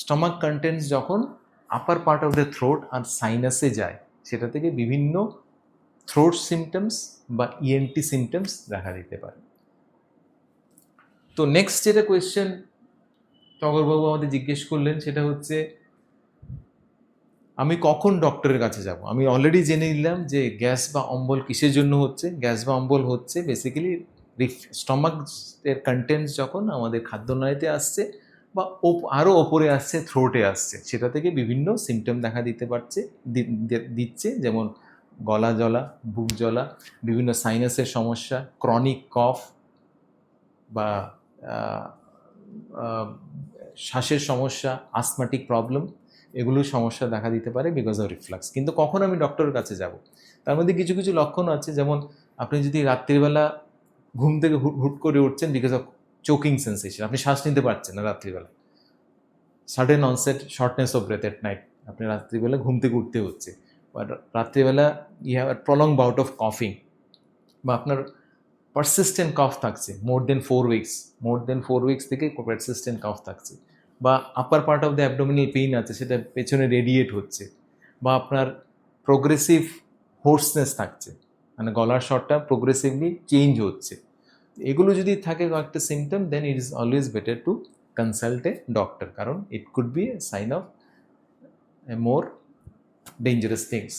Stomach contents যখন upper part of the throat আর সাইনাসে যায়, সেটা থেকে বিভিন্ন থ্রোট সিমটমস বা E ইএনটি সিমটমস দেখা দিতে পারে। তো নেক্সট যেটা কোয়েশ্চেন টগরবাবু আমাদের জিজ্ঞেস করলেন, সেটা হচ্ছে, আমি কখন ডক্টরের কাছে যাব? আমি অলরেডি জেনে নিলাম যে গ্যাস বা অম্বল কিসের জন্য হচ্ছে? গ্যাস বা অম্বল হচ্ছে বেসিক্যালি স্টমাক এর কন্টেন্টস যখন আমাদের খাদ্যনালীতে আসছে বা আরও ওপরে আসছে থ্রোটে আসছে। সেটা থেকে বিভিন্ন সিমটম দেখা দিতে পারছে দিচ্ছে, যেমন গলা জ্বলা, বুক জ্বলা, বিভিন্ন সাইনাসের সমস্যা ক্রনিক কফ বা শ্বাসের সমস্যা আস্থমাটিক প্রবলেম এগুলোর সমস্যা দেখা দিতে পারে বিকজ অফ রিফ্লাক্স কিন্তু কখন আমি ডক্টরের কাছে যাব? তার মধ্যে কিছু কিছু লক্ষণ আছে, যেমন আপনি যদি রাত্রিবেলা ঘুম থেকে হুট করে উঠছেন বিকজ অফ চোকিং সেন্সেশন আপনি শ্বাস নিতে পারছেন না রাত্রিবেলা। Sudden onset shortness of breath at night আপনি রাত্রিবেলা ঘুম থেকে উঠতে হচ্ছে। বা রাত্রিবেলা you have prolong bout of কফিং বা আপনার পারসিস্টেন্ট কফ থাকছে more than four weeks more than four weeks থেকে পারসিস্টেন্ট কফ থাকছে। বা upper part of the abdominal pain আছে, সেটা পেছনে রেডিয়েট হচ্ছে। বা আপনার প্রোগ্রেসিভ হোর্সনেস থাকছে। মানে গলার স্বরটা প্রোগ্রেসিভলি চেঞ্জ হচ্ছে। এগুলো যদি থাকে কয়েকটা symptom then it is always better to consult a doctor কারণ it could be a sign of more dangerous things